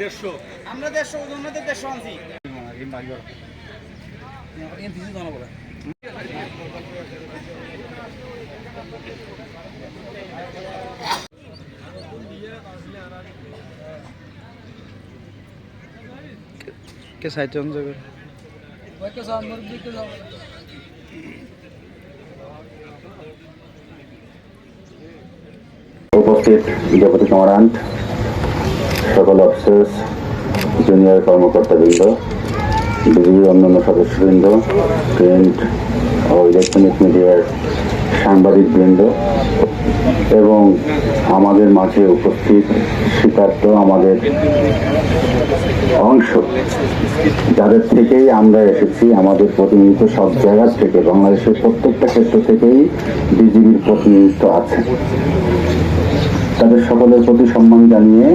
দেড়শো। আমরা দেড়শো অন্যদের দেড়শো আনছি। কে সাইড যাবে? উপস্থিত ডেপুটি কমান্ডান্ট সকল অফিসার্স জুনিয়র কর্মকর্তাবৃন্দ বিজিবির অন্যান্য সদস্যবৃন্দ প্রিন্ট ও ইলেকট্রনিক মিডিয়ার সাংবাদিকবৃন্দ এবং আমাদের মাঝে উপস্থিত শীতার্থ আমাদের অংশ। যাদের থেকেই আমরা এসেছি, আমাদের প্রতিনিধিত্ব সব জায়গা থেকে, বাংলাদেশের প্রত্যেকটা ক্ষেত্র থেকেই বিজিবির প্রতিনিধিত্ব আছে। তাদের সকলের প্রতি সম্মান জানিয়ে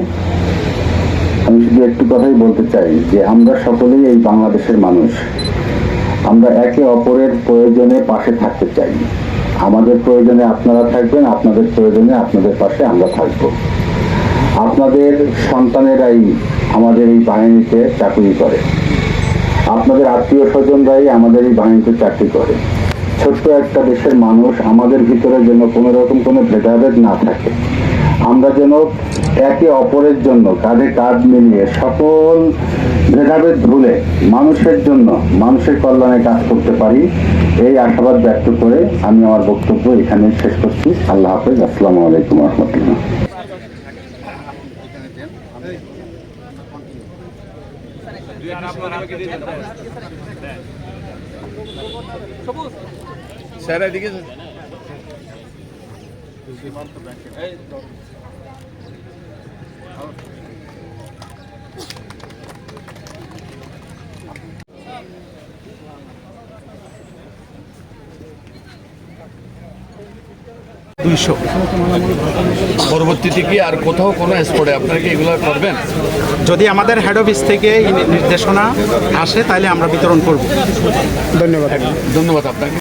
একটু কথাই বলতে চাই যে আমরা সকলেই এই বাংলাদেশের মানুষ। আমরা একে অপরের প্রয়োজনে পাশে থাকতে চাই। আমাদের প্রয়োজনে আপনারা থাকবেন, আপনাদের প্রয়োজনে আপনাদের পাশে আমরা থাকব। আপনাদের সন্তানেরাই আমাদের এই বাহিনীতে চাকরি করে। আপনাদের আত্মীয় স্বজনরাই আমাদের এই বাহিনীতে চাকরি করে। ছোট্ট একটা দেশের মানুষ আমাদের ভিতরে যেন কোনো রকম কোনো ভেদাভেদ না থাকে। আমরা যেন একে অপরের জন্য কাঁধে কাঁধ মিলিয়ে সকল ভেদাভেদ ভুলে মানুষের জন্য মানুষের কল্যাণে কাজ করতে পারি, এই আশাবাদ ব্যক্ত করে আমি আমার বক্তব্য এখানে শেষ করছি। আল্লাহ হাফেজ। আসসালামু আলাইকুম রহমতুল্লাহ স্যার, এদিকে দুইশো। পরবর্তীতে কি আর কোথাও কোনো স্পটে আপনারা কি এগুলো করবেন? যদি আমাদের হেড অফিস থেকে নির্দেশনা আসে তাহলে আমরা বিতরণ করব। ধন্যবাদ। ধন্যবাদ আপনাকে।